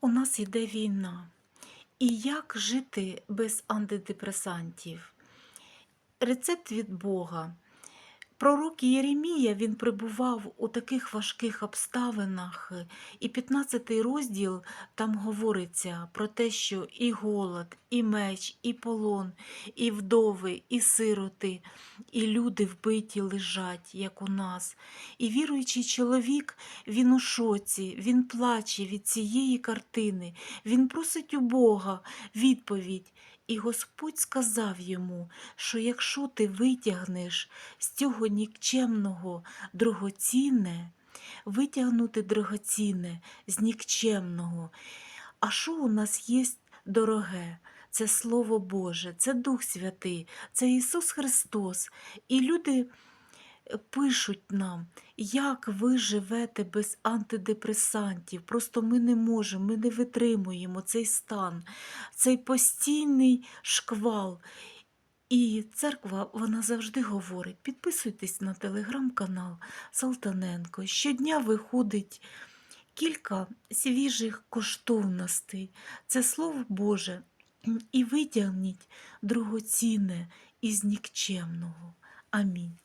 У нас йде війна. І як жити без антидепресантів? Рецепт від Бога. Пророк Єремія він перебував у таких важких обставинах, і 15 розділ там говориться про те, що і голод, і меч, і полон, і вдови, і сироти, і люди вбиті лежать, як у нас. І віруючий чоловік, він у шоці, він плаче від цієї картини, він просить у Бога відповідь. І Господь сказав йому, що якщо ти витягнеш з цього нікчемного дорогоцінне, витягнути дорогоцінне з нікчемного. А що у нас є дороге? Це Слово Боже, це Дух Святий, це Ісус Христос. І люди пишуть нам, як ви живете без антидепресантів. Просто ми не можемо, ми не витримуємо цей стан, цей постійний шквал. І церква вона завжди говорить: підписуйтесь на телеграм-канал Салтаненко. Щодня виходить кілька свіжих коштовностей. Це Слово Боже. І витягніть другоцінне із нікчемного. Амінь.